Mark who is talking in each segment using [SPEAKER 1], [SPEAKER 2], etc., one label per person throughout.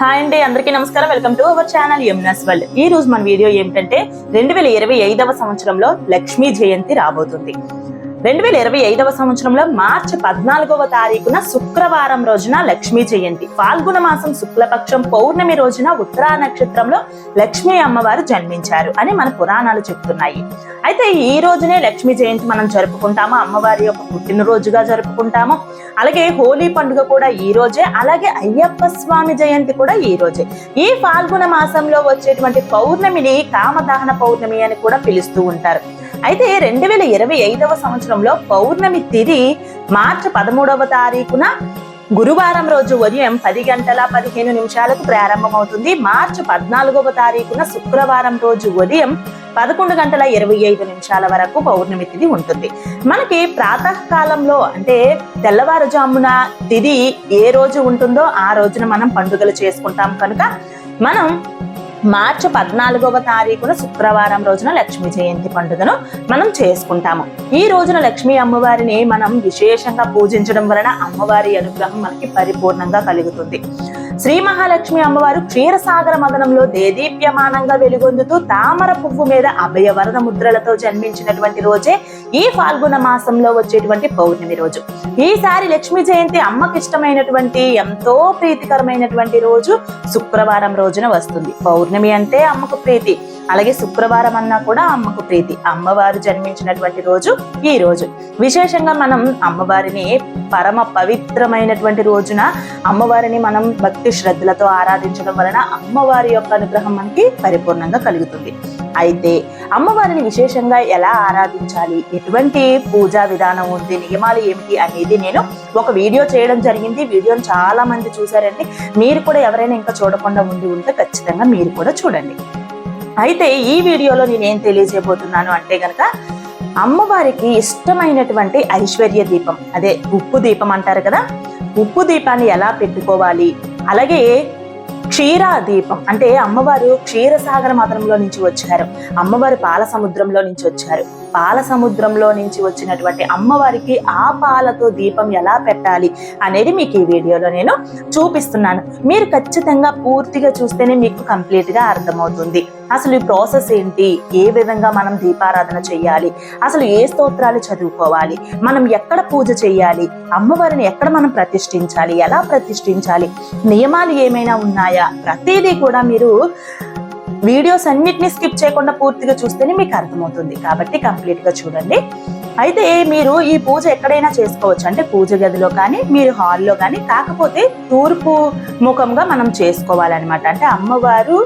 [SPEAKER 1] Hi అండి అందరికీ నమస్కారం. Welcome to our channel Yamuna's world. ఈ రోజు మన వీడియో ఏమిటంటే రెండు వేల ఇరవై ఐదవ సంవత్సరంలో లక్ష్మీ జయంతి రాబోతుంది. రెండు వేల ఇరవై ఐదవ సంవత్సరంలో మార్చి పద్నాలుగవ తారీఖున శుక్రవారం రోజున లక్ష్మీ జయంతి. ఫాల్గుణ మాసం శుక్లపక్షం పౌర్ణమి రోజున ఉత్తరా నక్షత్రంలో లక్ష్మీ అమ్మవారు జన్మించారు అని మన పురాణాలు చెప్తున్నాయి. అయితే ఈ రోజునే లక్ష్మీ జయంతి మనం జరుపుకుంటాము అమ్మవారి యొక్క పుట్టినరోజుగా జరుపుకుంటాము. అలాగే హోలీ పండుగ కూడా ఈ రోజే అలాగే అయ్యప్ప స్వామి జయంతి కూడా ఈ రోజే. ఈ ఫాల్గుణ మాసంలో వచ్చేటువంటి పౌర్ణమిని కామదహన పౌర్ణమి అని కూడా పిలుస్తూ ఉంటారు. అయితే రెండు వేల ఇరవై ఐదవ సంవత్సరంలో పౌర్ణమి తిది మార్చి పదమూడవ తారీఖున గురువారం రోజు ఉదయం పది గంటల పదిహేను నిమిషాలకు ప్రారంభమవుతుంది. మార్చి పద్నాలుగవ తారీఖున శుక్రవారం రోజు ఉదయం పదకొండు గంటల ఇరవై ఐదు నిమిషాల వరకు పౌర్ణమి తిథి ఉంటుంది. మనకి ప్రాతకాలంలో అంటే తెల్లవారుజామున తిథి ఏ రోజు ఉంటుందో ఆ రోజున మనం పండుగలు చేసుకుంటాం కనుక మనం మార్చి పద్నాలుగవ తారీఖున శుక్రవారం రోజున లక్ష్మీ జయంతి పండుగను మనం చేసుకుంటాము. ఈ రోజున లక్ష్మీ అమ్మవారిని మనం విశేషంగా పూజించడం వలన అమ్మవారి అనుగ్రహం మనకి పరిపూర్ణంగా కలుగుతుంది. శ్రీ మహాలక్ష్మి అమ్మవారు క్షీరసాగర మదనంలో దేదీప్యమానంగా వెలుగొందుతూ తామర పువ్వు మీద అభయ వరద ముద్రలతో జన్మించినటువంటి రోజే ఈ ఫాల్గుణ మాసంలో వచ్చేటువంటి పౌర్ణమి రోజు. ఈసారి లక్ష్మీ జయంతి అమ్మకి ఇష్టమైనటువంటి ఎంతో ప్రీతికరమైనటువంటి రోజు శుక్రవారం రోజున వస్తుంది. పౌర్ణమి అంటే అమ్మకు ప్రీతి. అలాగే శుక్రవారం అన్నా కూడా అమ్మకు ప్రీతి. అమ్మవారు జన్మించినటువంటి రోజు ఈ రోజు. విశేషంగా మనం అమ్మవారిని పరమ పవిత్రమైనటువంటి రోజున అమ్మవారిని మనం భక్తి శ్రద్ధలతో ఆరాధించడం వలన అమ్మవారి యొక్క అనుగ్రహం మనకి పరిపూర్ణంగా కలుగుతుంది. అయితే అమ్మవారిని విశేషంగా ఎలా ఆరాధించాలి? ఎటువంటి పూజా విధానం ఉంది? నియమాలు ఏమిటి అనేది నేను ఒక వీడియో చేయడం జరిగింది. వీడియోని చాలా మంది చూసారండి మీరు కూడా ఎవరైనా ఇంకా చూడకుండా ఉండి ఉంటే ఖచ్చితంగా మీరు కూడా చూడండి. అయితే ఈ వీడియోలో నేను ఏం తెలియజేయబోతున్నాను అంటే కనుక అమ్మవారికి ఇష్టమైనటువంటి ఐశ్వర్య దీపం అదే ఉప్పు దీపం అంటారు కదా? ఉప్పు దీపాన్ని ఎలా పెట్టుకోవాలి? అలాగే క్షీర దీపం. అంటే అమ్మవారు క్షీరసాగర మదనంలో నుంచి వచ్చారు అమ్మవారు పాల సముద్రంలో నుంచి వచ్చారు పాల సముద్రంలో నుంచి వచ్చినటువంటి అమ్మవారికి ఆ పాలతో దీపం ఎలా పెట్టాలి అనేది మీకు ఈ వీడియోలో నేను చూపిస్తున్నాను. మీరు ఖచ్చితంగా పూర్తిగా చూస్తేనే మీకు కంప్లీట్గా అర్థమవుతుంది. అసలు ఈ ప్రాసెస్ ఏంటి? ఏ విధంగా మనం దీపారాధన చేయాలి? అసలు ఏ స్తోత్రాలు చదువుకోవాలి? మనం ఎక్కడ పూజ చేయాలి? అమ్మవారిని ఎక్కడ మనం ప్రతిష్ఠించాలి? ఎలా ప్రతిష్ఠించాలి? నియమాలు ఏమైనా ఉన్నాయా? ప్రతిదీ కూడా మీరు వీడియోస్ అన్నిటిని స్కిప్ చేయకుండా పూర్తిగా చూస్తేనే మీకు అర్థమవుతుంది. కాబట్టి కంప్లీట్గా చూడండి. అయితే మీరు ఈ పూజ ఎక్కడైనా చేసుకోవచ్చు. అంటే పూజ గదిలో కానీ మీరు హాల్లో కానీ కాకపోతే తూర్పు ముఖంగా మనం చేసుకోవాలన్నమాట. అంటే అమ్మవారు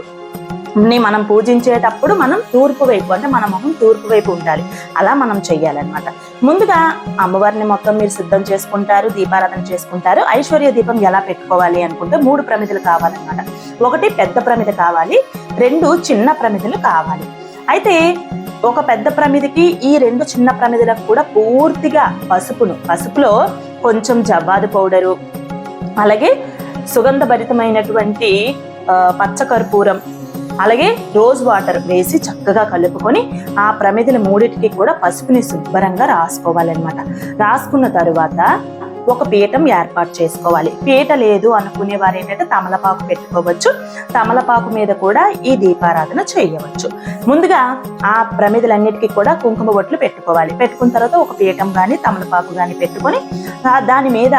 [SPEAKER 1] ని మనం పూజించేటప్పుడు మనం తూర్పు వైపు అంటే మన మొహం తూర్పు వైపు ఉండాలి. అలా మనం చెయ్యాలన్నమాట. ముందుగా అమ్మవారిని మొత్తం మీరు సిద్ధం చేసుకుంటారు దీపారాధన చేసుకుంటారు. ఐశ్వర్య దీపం ఎలా పెట్టుకోవాలి అనుకుంటే మూడు ప్రమిదలు కావాలన్నమాట. ఒకటి పెద్ద ప్రమిద కావాలి రెండు చిన్న ప్రమిదలు కావాలి. అయితే ఒక పెద్ద ప్రమిదికి ఈ రెండు చిన్న ప్రమిదలకు కూడా పూర్తిగా పసుపును పసుపులో కొంచెం జవ్వాదు పౌడరు అలాగే సుగంధభరితమైనటువంటి పచ్చకర్పూరం అలాగే రోజ్ వాటర్ వేసి చక్కగా కలుపుకొని ఆ ప్రమిదల మూడింటికి కూడా పసుపుని శుభ్రంగా రాసుకోవాలన్నమాట. రాసుకున్న తరువాత ఒక పీఠం ఏర్పాటు చేసుకోవాలి. పీట లేదు అనుకునే వారు ఏంటంటే తమలపాకు పెట్టుకోవచ్చు. తమలపాకు మీద కూడా ఈ దీపారాధన చేయవచ్చు. ముందుగా ఆ ప్రమిదలన్నిటికీ కూడా కుంకుమ బొట్లు పెట్టుకోవాలి. పెట్టుకున్న తర్వాత ఒక పీఠం కానీ తమలపాకు కానీ పెట్టుకొని దాని మీద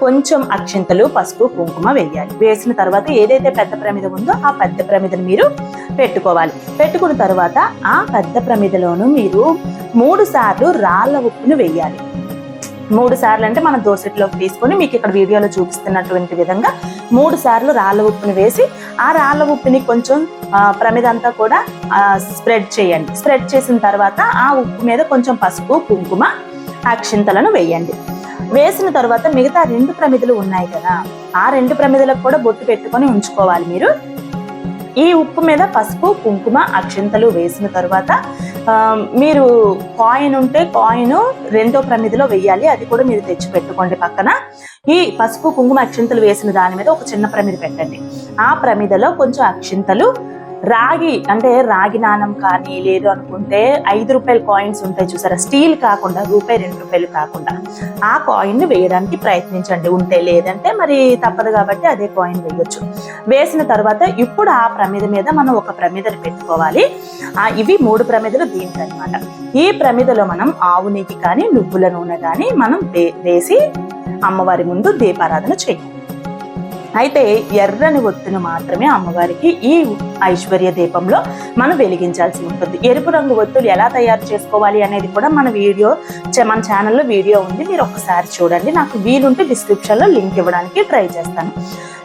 [SPEAKER 1] కొంచెం అక్షింతలు పసుపు కుంకుమ వేయాలి. వేసిన తర్వాత ఏదైతే పెద్ద ప్రమిద ఉందో ఆ పెద్ద ప్రమిదను మీరు పెట్టుకోవాలి. పెట్టుకున్న తర్వాత ఆ పెద్ద ప్రమిదలోను మీరు మూడు సార్లు రాళ్ళ ఉప్పును వేయాలి. మూడు సార్లు అంటే మనం దోసెట్లోకి తీసుకొని మీకు ఇక్కడ వీడియోలో చూపిస్తున్నటువంటి విధంగా మూడు సార్లు రాళ్ళ ఉప్పుని వేసి ఆ రాళ్ళ ఉప్పుని కొంచెం ప్రమిదంతా కూడా స్ప్రెడ్ చేయండి. స్ప్రెడ్ చేసిన తర్వాత ఆ ఉప్పు మీద కొంచెం పసుపు కుంకుమ అక్షింతలను వేయండి. వేసిన తర్వాత మిగతా రెండు ప్రమిదలు ఉన్నాయి కదా ఆ రెండు ప్రమిదలకు కూడా బొట్టు పెట్టుకొని ఉంచుకోవాలి మీరు. ఈ ఉప్పు మీద పసుపు కుంకుమ అక్షింతలు వేసిన తర్వాత మీరు కాయిన్ ఉంటే కాయిన్ రెండో ప్రమిదిలో వెయ్యాలి అది కూడా మీరు తెచ్చి పెట్టుకోండి పక్కన. ఈ పసుపు కుంకుమ అక్షింతలు వేసిన దాని మీద ఒక చిన్న ప్రమిద పెట్టండి. ఆ ప్రమిదలో కొంచెం అక్షింతలు రాగి అంటే రాగి నాణం కానీ లేదు అనుకుంటే ఐదు రూపాయల కాయిన్స్ ఉంటాయి చూసారా? స్టీల్ కాకుండా రూపాయి రెండు రూపాయలు కాకుండా. ఆ కాయిన్ వేయడానికి ప్రయత్నించండి. ఉంటే లేదంటే మరి తప్పదు కాబట్టి అదే కాయిన్ వేయొచ్చు. వేసిన తర్వాత ఇప్పుడు ఆ ప్రమిద మీద మనం ఒక ప్రమిదను పెట్టుకోవాలి. ఆ ఇవి మూడు ప్రమిదలు దీనికి అనమాట ఈ ప్రమిదలో మనం ఆవు నెయ్యి కానీ నువ్వుల నూనె కానీ మనం వేసి అమ్మవారి ముందు దీపారాధన చేయాలి. అయితే ఎర్రని ఒత్తును మాత్రమే అమ్మవారికి ఈ ఐశ్వర్య దీపంలో మనం వెలిగించాల్సి ఉంటుంది. ఎరుపు రంగు ఒత్తులు ఎలా తయారు చేసుకోవాలి అనేది కూడా మన వీడియో చ- మన ఛానల్లో వీడియో ఉంది. మీరు ఒకసారి చూడండి. నాకు వీలుంటే డిస్క్రిప్షన్లో లింక్ ఇవ్వడానికి ట్రై చేస్తాను.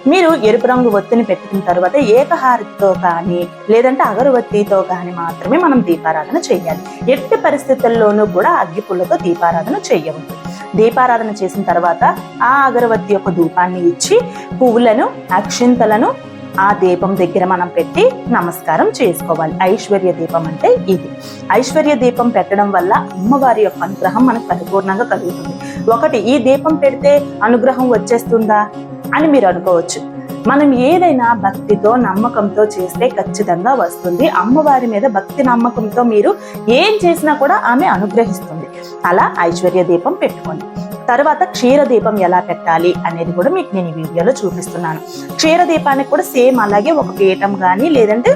[SPEAKER 1] మీరు ఎరుపు రంగు ఒత్తిని పెట్టుకున్న తర్వాత ఏకహారతితో కానీ లేదంటే అగరవత్తితో కానీ మాత్రమే మనం దీపారాధన చేయాలి. ఎట్టి పరిస్థితుల్లోనూ కూడా అగ్గిపుల్లతో దీపారాధన చేయవద్దు. దీపారాధన చేసిన తర్వాత ఆ అగరవత్తి యొక్క ధూపాన్ని ఇచ్చి పువ్వులను అక్షింతలను ఆ దీపం దగ్గర మనం పెట్టి నమస్కారం చేసుకోవాలి. ఐశ్వర్య దీపం అంటే ఇది. ఐశ్వర్య దీపం పెట్టడం వల్ల అమ్మవారి యొక్క అనుగ్రహం మనకు పరిపూర్ణంగా కలుగుతుంది. ఒకటి ఈ దీపం పెడితే అనుగ్రహం వచ్చేస్తుందా అని మీరు అనుకోవచ్చు. మనం ఏదైనా భక్తితో నమ్మకంతో చేస్తే ఖచ్చితంగా వస్తుంది. అమ్మవారి మీద భక్తి నమ్మకంతో మీరు ఏం చేసినా కూడా ఆమె అనుగ్రహిస్తుంది. అలా ఐశ్వర్య దీపం పెట్టుకోండి. తర్వాత క్షీర దీపం ఎలా పెట్టాలి అనేది కూడా మీకు నేను ఈ వీడియోలో చూపిస్తున్నాను. క్షీర దీపానికి కూడా సేమ్ అలాగే ఒక పీఠం కానీ లేదంటే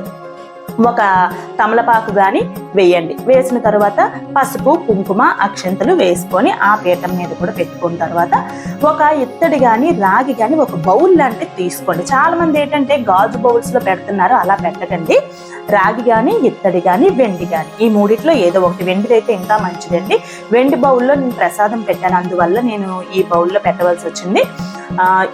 [SPEAKER 1] ఒక తమలపాకు కానీ వేయండి. వేసిన తర్వాత పసుపు కుంకుమ అక్షంతలు వేసుకొని ఆ పీఠం మీద కూడా పెట్టుకున్న తర్వాత ఒక ఇత్తడి కానీ రాగి కానీ ఒక బౌల్ లాంటిది తీసుకోండి. చాలా మంది ఏంటంటే గాజు బౌల్స్లో పెడుతున్నారు అలా పెట్టకండి. రాగి కానీ ఇత్తడి కానీ వెండి కానీ ఈ మూడిట్లో ఏదో ఒకటి. వెండిది అయితే ఇంకా మంచిదండి. వెండి బౌల్లో నేను ప్రసాదం పెట్టాను. అందువల్ల నేను ఈ బౌల్లో పెట్టవలసి వచ్చింది.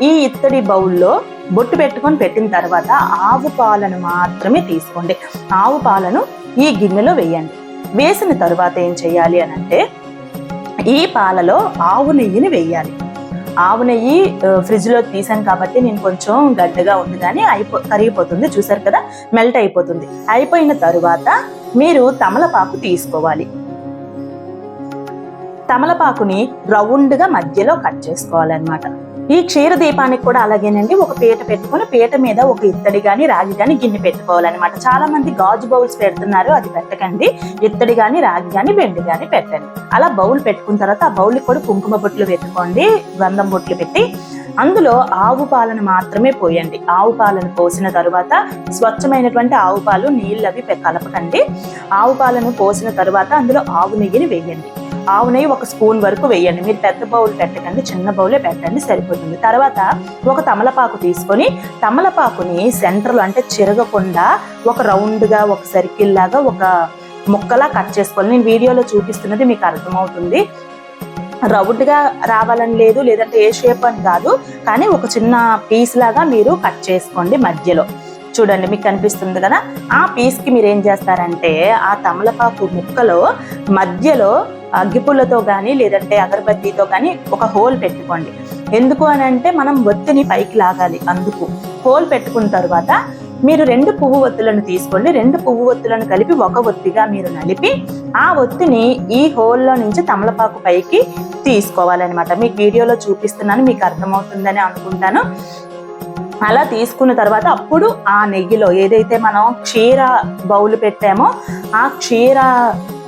[SPEAKER 1] ఈ ఇత్తడి బౌల్లో బొట్టు పెట్టుకొని పెట్టిన తర్వాత ఆవు పాలను మాత్రమే తీసుకోండి. ఆవు పాలను ఈ గిన్నెలో వేయండి. వేసిన తర్వాత ఏం చేయాలి అని అంటే ఈ పాలలో ఆవు నెయ్యిని వేయాలి. ఆవు నెయ్యి ఫ్రిడ్జ్లో తీసాను కాబట్టి నేను కొంచెం గడ్డగా ఉంది కానీ అయిపో కరిగిపోతుంది. చూసారు కదా? మెల్ట్ అయిపోతుంది. అయిపోయిన తరువాత మీరు తమలపాకు తీసుకోవాలి. తమలపాకుని రౌండ్గా మధ్యలో కట్ చేసుకోవాలన్నమాట. ఈ క్షీర దీపానికి కూడా అలాగేనండి. ఒక పీట పెట్టుకుని పీట మీద ఒక ఇత్తడి గాని రాగి గాని గిన్నె పెట్టుకోవాలన్నమాట. చాలా మంది గాజు బౌల్స్ పెడుతున్నారు అది పెట్టకండి. ఇత్తడి గాని రాగి గాని వెండి గాని పెట్టండి. అలా బౌల్ పెట్టుకున్న తర్వాత ఆ బౌల్ కూడా కుంకుమ బొట్లు పెట్టుకోండి గంధం బొట్లు పెట్టి. అందులో ఆవు పాలను మాత్రమే పోయండి. ఆవు పాలను పోసిన తరువాత స్వచ్ఛమైనటువంటి ఆవు పాలు నీళ్ళు అవి కలపకండి. ఆవు పాలను పోసిన తరువాత అందులో ఆవు నెయ్యిని వేయండి. ఆవు నెయ్యి ఒక స్పూన్ వరకు వేయండి. మీరు పెద్ద బౌల్ పెట్టకండి చిన్న బౌలే పెట్టండి సరిపోతుంది. తర్వాత ఒక తమలపాకు తీసుకొని తమలపాకుని సెంటర్లో అంటే చిరగకుండా ఒక రౌండ్గా ఒక సర్కిల్ లాగా ఒక ముక్కలా కట్ చేసుకోవాలి. నేను వీడియోలో చూపిస్తున్నది మీకు అర్థమవుతుంది. రౌండ్గా రావాలని లేదు లేదంటే ఏ షేప్ అని కాదు కానీ ఒక చిన్న పీస్ లాగా మీరు కట్ చేసుకోండి మధ్యలో. చూడండి మీకు కనిపిస్తుంది కదా? ఆ పీస్కి మీరు ఏం చేస్తారంటే ఆ తమలపాకు ముక్కలో మధ్యలో అగ్గిపుల్లతో కానీ లేదంటే అగరబత్తితో కానీ ఒక హోల్ పెట్టుకోండి. ఎందుకు అని అంటే మనం ఒత్తిని పైకి లాగాలి అందుకు. హోల్ పెట్టుకున్న తర్వాత మీరు రెండు పువ్వు ఒత్తులను తీసుకోండి. రెండు పువ్వు ఒత్తులను కలిపి ఒక ఒత్తిగా మీరు నలిపి ఆ ఒత్తిని ఈ హోల్లో నుంచి తమలపాకు పైకి తీసుకోవాలన్నమాట. మీకు వీడియోలో చూపిస్తున్నాను మీకు అర్థమవుతుందని అనుకుంటాను. అలా తీసుకున్న తర్వాత అప్పుడు ఆ నెయ్యిలో ఏదైతే మనం క్షీర బౌల్ పెట్టామో ఆ క్షీర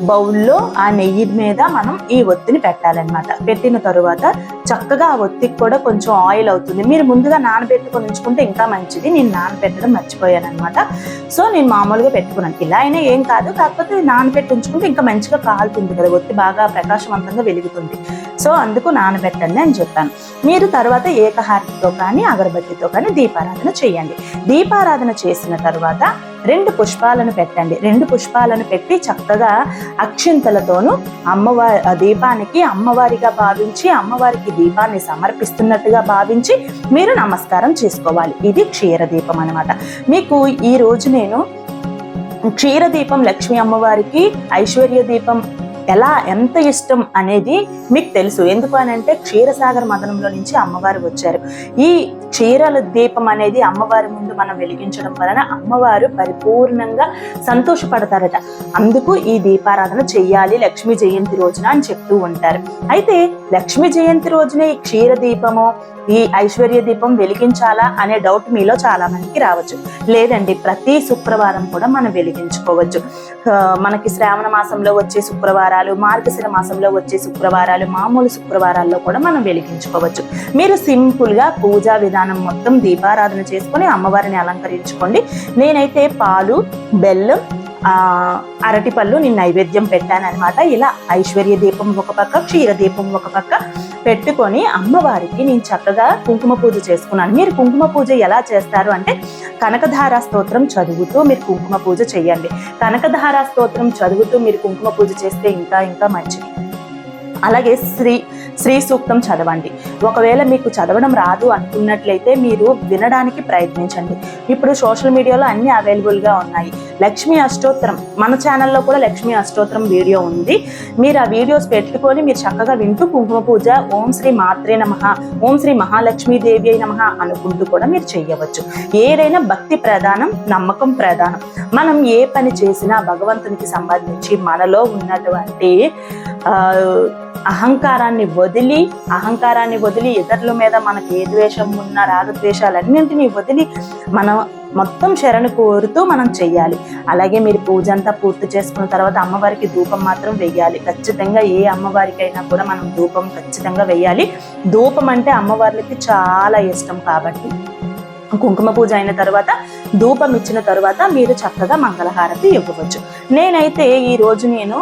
[SPEAKER 1] బౌల్లో ఆ నెయ్యి మీద మనం ఈ ఒత్తిని పెట్టాలన్నమాట. పెట్టిన తరువాత చక్కగా ఆ ఒత్తికి కూడా కొంచెం ఆయిల్ అవుతుంది. మీరు ముందుగా నానబెట్టుకొని ఉంచుకుంటే ఇంకా మంచిది. నేను నానబెట్టడం మర్చిపోయాను అనమాట సో నేను మామూలుగా పెట్టుకున్నాను. ఇలా అయినా ఏం కాదు. కాకపోతే నానబెట్టి ఉంచుకుంటే ఇంకా మంచిగా కాలుతుంది కదా. ఒత్తి బాగా ప్రకాశవంతంగా వెలుగుతుంది. సో అందుకు నానబెట్టండి అని చెప్పాను. మీరు తర్వాత ఏకహారతితో కానీ అగరబత్తితో కానీ దీపారాధన చేయండి. దీపారాధన చేసిన తర్వాత రెండు పుష్పాలను పెట్టండి. రెండు పుష్పాలను పెట్టి చక్కగా అక్షింతలతోనూ అమ్మవారి దీపానికి అమ్మవారిగా భావించి అమ్మవారికి దీపాన్ని సమర్పిస్తున్నట్టుగా భావించి మీరు నమస్కారం చేసుకోవాలి. ఇది క్షీర దీపం అనమాట మీకు ఈ రోజు నేను క్షీర దీపం లక్ష్మీ అమ్మవారికి ఐశ్వర్య దీపం ఎలా ఎంత ఇష్టం అనేది మీకు తెలుసు. ఎందుకు అని అంటే క్షీరసాగర మదనంలో నుంచి అమ్మవారు వచ్చారు. ఈ క్షీరాల దీపం అనేది అమ్మవారి ముందు మనం వెలిగించడం వలన అమ్మవారు పరిపూర్ణంగా సంతోషపడతారట. అందుకు ఈ దీపారాధన చెయ్యాలి లక్ష్మీ జయంతి రోజున అని చెప్తూ ఉంటారు. అయితే లక్ష్మీ జయంతి రోజున ఈ క్షీర దీపము ఈ ఐశ్వర్య దీపం వెలిగించాలా అనే డౌట్ మీలో చాలా మందికి రావచ్చు. లేదండి ప్రతి శుక్రవారం కూడా మనం వెలిగించుకోవచ్చు. మనకి శ్రావణ మాసంలో వచ్చే శుక్రవారాలు మార్గశిర మాసంలో వచ్చే శుక్రవారాలు మామూలు శుక్రవారాల్లో కూడా మనం వెలిగించుకోవచ్చు. మీరు సింపుల్గా పూజా విధానం మొత్తం దీపారాధన చేసుకొని అమ్మవారిని అలంకరించుకోండి. నేనైతే పాలు బెల్లం అరటిపళ్ళు నేను నైవేద్యం పెట్టాను అనమాట ఇలా ఐశ్వర్య దీపం ఒక పక్క క్షీర దీపం ఒక పక్క పెట్టుకొని అమ్మవారికి నేను చక్కగా కుంకుమ పూజ చేసుకున్నాను. మీరు కుంకుమ పూజ ఎలా చేస్తారు అంటే కనకధార స్తోత్రం చదువుతూ మీరు కుంకుమ పూజ చేయండి. కనకధార స్తోత్రం చదువుతూ మీరు కుంకుమ పూజ చేస్తే ఇంకా ఇంకా మంచిది. అలాగే శ్రీ శ్రీ సూక్తం చదవండి. ఒకవేళ మీకు చదవడం రాదు అనుకున్నట్లయితే మీరు వినడానికి ప్రయత్నించండి. ఇప్పుడు సోషల్ మీడియాలో అన్ని అవైలబుల్గా ఉన్నాయి. లక్ష్మీ అష్టోత్తరం మన ఛానల్లో కూడా లక్ష్మీ అష్టోత్తరం వీడియో ఉంది. మీరు ఆ వీడియోస్ పెట్టుకొని మీరు చక్కగా వింటూ కుంకుమ పూజ ఓం శ్రీ మాత్రే నమ ఓం శ్రీ మహాలక్ష్మీదేవి అయి నమ అనుకుంటూ కూడా మీరు చేయవచ్చు. ఏదైనా భక్తి ప్రధానం నమ్మకం ప్రధానం. మనం ఏ పని చేసినా భగవంతునికి సంబంధించి మనలో ఉన్నటువంటి ఆ, అహంకారాన్ని వదిలి అహంకారాన్ని వదిలి ఇతరుల మీద మనకి ఏ ద్వేషం ఉన్న రాగద్వేషాలన్నింటినీ వదిలి మనం మొత్తం శరణు కోరుతూ మనం చెయ్యాలి. అలాగే మీరు పూజ అంతా పూర్తి చేసుకున్న తర్వాత అమ్మవారికి ధూపం మాత్రం వెయ్యాలి. ఖచ్చితంగా ఏ అమ్మవారికైనా కూడా మనం ధూపం ఖచ్చితంగా వెయ్యాలి. ధూపం అంటే అమ్మవార్లకి చాలా ఇష్టం కాబట్టి. కుంకుమ పూజ అయిన తర్వాత ధూపం ఇచ్చిన తర్వాత మీరు చక్కగా మంగళహారతి ఇవ్వవచ్చు. నేనైతే ఈ రోజు నేను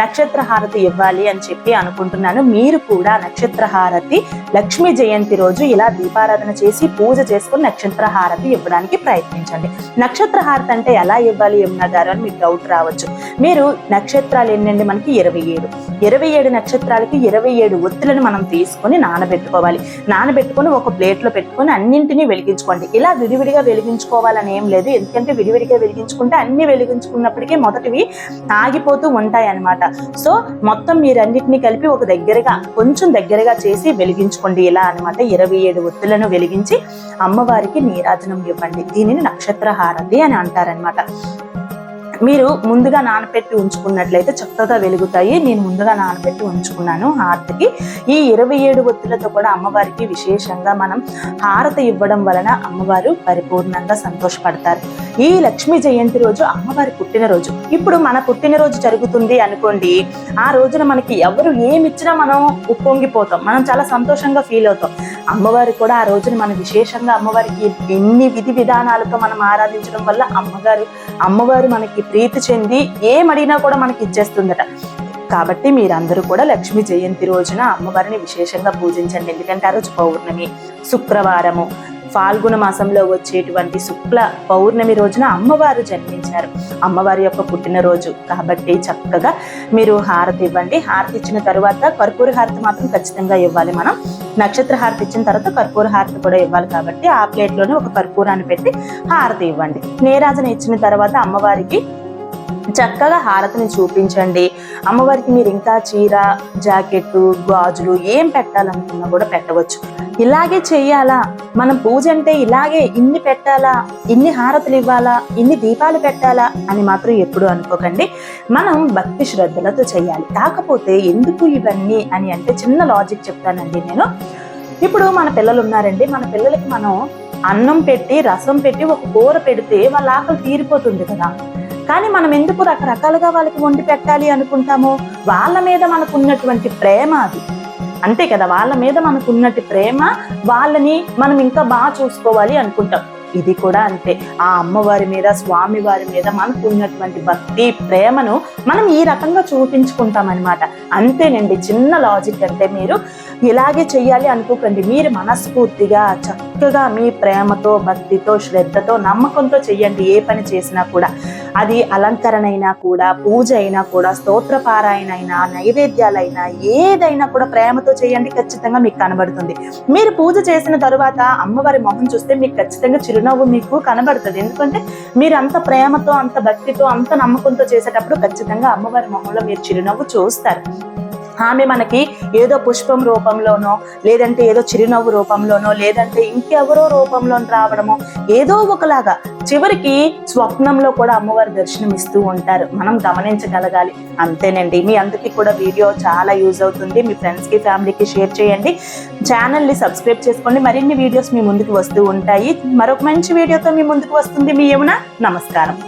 [SPEAKER 1] నక్షత్ర హారతి ఇవ్వాలి అని చెప్పి అనుకుంటున్నాను. మీరు కూడా నక్షత్ర హారతి లక్ష్మీ జయంతి రోజు ఇలా దీపారాధన చేసి పూజ చేసుకుని నక్షత్ర హారతి ఇవ్వడానికి ప్రయత్నించండి. నక్షత్ర హారతి అంటే ఎలా ఇవ్వాలి యమునా గారు అని మీకు డౌట్ రావచ్చు. మీరు నక్షత్రాలు ఏంటంటే మనకి ఇరవై ఏడు. ఇరవై ఏడు నక్షత్రాలకి ఇరవై ఏడు ఒత్తులను మనం తీసుకొని నానబెట్టుకోవాలి. నానబెట్టుకొని ఒక ప్లేట్లో పెట్టుకొని అన్నింటినీ వెలిగించుకోండి. ఇలా విడివిడిగా వెలిగించుకోవాలని ఏం లేదు. ఎందుకంటే విడివిడిగా వెలిగించుకుంటే అన్ని వెలిగించుకున్నప్పటికీ మొదటివి ఆగిపోతూ ఉంటాయి అన్నమాట సో మొత్తం మీరన్నిటిని కలిపి ఒక దగ్గరగా కొంచెం దగ్గరగా చేసి వెలిగించుకోండి ఇలా అన్నమాట. ఇరవై ఏడు ఒత్తులను వెలిగించి అమ్మవారికి నీరాజనం ఇవ్వండి. దీనిని నక్షత్ర హారతి అని అంటారనమాట మీరు ముందుగా నానపెట్టి ఉంచుకున్నట్లయితే చక్కగా వెలుగుతాయి. నేను ముందుగా నానబెట్టి ఉంచుకున్నాను హారతికి. ఈ ఇరవై ఏడు ఒత్తులతో కూడా అమ్మవారికి విశేషంగా మనం హారతి ఇవ్వడం వలన అమ్మవారు పరిపూర్ణంగా సంతోషపడతారు. ఈ లక్ష్మీ జయంతి రోజు అమ్మవారి పుట్టినరోజు. ఇప్పుడు మన పుట్టినరోజు జరుగుతుంది అనుకోండి ఆ రోజున మనకి ఎవరు ఏమి ఇచ్చినా మనం ఉప్పొంగిపోతాం. మనం చాలా సంతోషంగా ఫీల్ అవుతాం. అమ్మవారు కూడా ఆ రోజున మనం విశేషంగా అమ్మవారికి ఎన్ని విధి విధానాలతో మనం ఆరాధించడం వల్ల అమ్మగారు అమ్మవారు మనకి ప్రీతి చెంది ఏమడిగినా కూడా మనకి ఇచ్చేస్తుందట. కాబట్టి మీరందరూ కూడా లక్ష్మీ జయంతి రోజున అమ్మవారిని విశేషంగా పూజించండి. ఎందుకంటే ఆ రోజు పౌర్ణమి శుక్రవారము ఫాల్గుణ మాసంలో వచ్చేటువంటి శుక్ల పౌర్ణమి రోజున అమ్మవారు జన్మించారు. అమ్మవారి యొక్క పుట్టినరోజు. కాబట్టి చక్కగా మీరు హారతి ఇవ్వండి. హారతి ఇచ్చిన తర్వాత కర్పూర హారతి మాత్రం ఖచ్చితంగా ఇవ్వాలి మనం. నక్షత్ర హారతి ఇచ్చిన తర్వాత కర్పూర హారతి కూడా ఇవ్వాలి కాబట్టి ఆ ప్లేట్లోనే ఒక కర్పూరాన్ని పెట్టి హారతి ఇవ్వండి. నేరాజన ఇచ్చిన తర్వాత అమ్మవారికి చక్కగా హారతిని చూపించండి. అమ్మవారికి మీరు ఇంకా చీర జాకెట్టు గాజులు ఏం పెట్టాలనుకున్నా కూడా పెట్టవచ్చు. ఇలాగే చేయాలా? మనం పూజ అంటే ఇలాగే ఇన్ని పెట్టాలా? ఇన్ని హారతులు ఇవ్వాలా? ఇన్ని దీపాలు పెట్టాలా? అని మాత్రం ఎప్పుడు అనుకోకండి. మనం భక్తి శ్రద్ధలతో చేయాలి. కాకపోతే ఎందుకు ఇవన్నీ అని అంటే చిన్న లాజిక్ చెప్తానండి నేను. ఇప్పుడు మన పిల్లలు ఉన్నారండి. మన పిల్లలకి మనం అన్నం పెట్టి రసం పెట్టి ఒక కూర పెడితే వాళ్ళ ఆకలి తీరిపోతుంది కదా. కానీ మనం ఎందుకు రకరకాలుగా వాళ్ళకి వండి పెట్టాలి అనుకుంటామో? వాళ్ళ మీద మనకు ఉన్నటువంటి ప్రేమ అది. అంతే కదా వాళ్ళ మీద మనకు ప్రేమ వాళ్ళని మనం ఇంకా బాగా చూసుకోవాలి అనుకుంటాం. ఇది కూడా అంతే. ఆ అమ్మవారి మీద స్వామి వారి మీద మనకు ఉన్నటువంటి భక్తి ప్రేమను మనం ఈ రకంగా చూపించుకుంటామన్నమాట. అంతేనండి చిన్న లాజిక్ అంటే మీరు ఇలాగే చెయ్యాలి అనుకోకండి. మీరు మనస్ఫూర్తిగా చక్కగా మీ ప్రేమతో భక్తితో శ్రద్ధతో నమ్మకంతో చెయ్యండి. ఏ పని చేసినా కూడా అది అలంకరణ అయినా కూడా పూజ అయినా కూడా స్తోత్ర పారాయణ అయినా నైవేద్యాలైనా ఏదైనా కూడా ప్రేమతో చేయండి ఖచ్చితంగా మీకు కనబడుతుంది. మీరు పూజ చేసిన తరువాత అమ్మవారి మొహం చూస్తే మీకు ఖచ్చితంగా చిరునవ్వు మీకు కనబడుతుంది. ఎందుకంటే మీరు అంత ప్రేమతో అంత భక్తితో అంత నమ్మకంతో చేసేటప్పుడు ఖచ్చితంగా అమ్మవారి మొహంలో మీరు చిరునవ్వు చూస్తారు. ఆమె మనకి ఏదో పుష్పం రూపంలోనో లేదంటే ఏదో చిరునవ్వు రూపంలోనో లేదంటే ఇంకెవరో రూపంలో రావడమో ఏదో ఒకలాగా చివరికి స్వప్నంలో కూడా అమ్మవారి దర్శనం ఇస్తూ ఉంటారు. మనం గమనించగలగాలి. అంతేనండి. మీ అందరికీ కూడా వీడియో చాలా యూజ్ అవుతుంది. మీ ఫ్రెండ్స్కి ఫ్యామిలీకి షేర్ చేయండి. ఛానల్ని సబ్స్క్రైబ్ చేసుకోండి. మరిన్ని వీడియోస్ మీ ముందుకు వస్తూ ఉంటాయి. మరొక మంచి వీడియోతో మీ ముందుకు వస్తుంది. మీ యమున. నమస్కారం.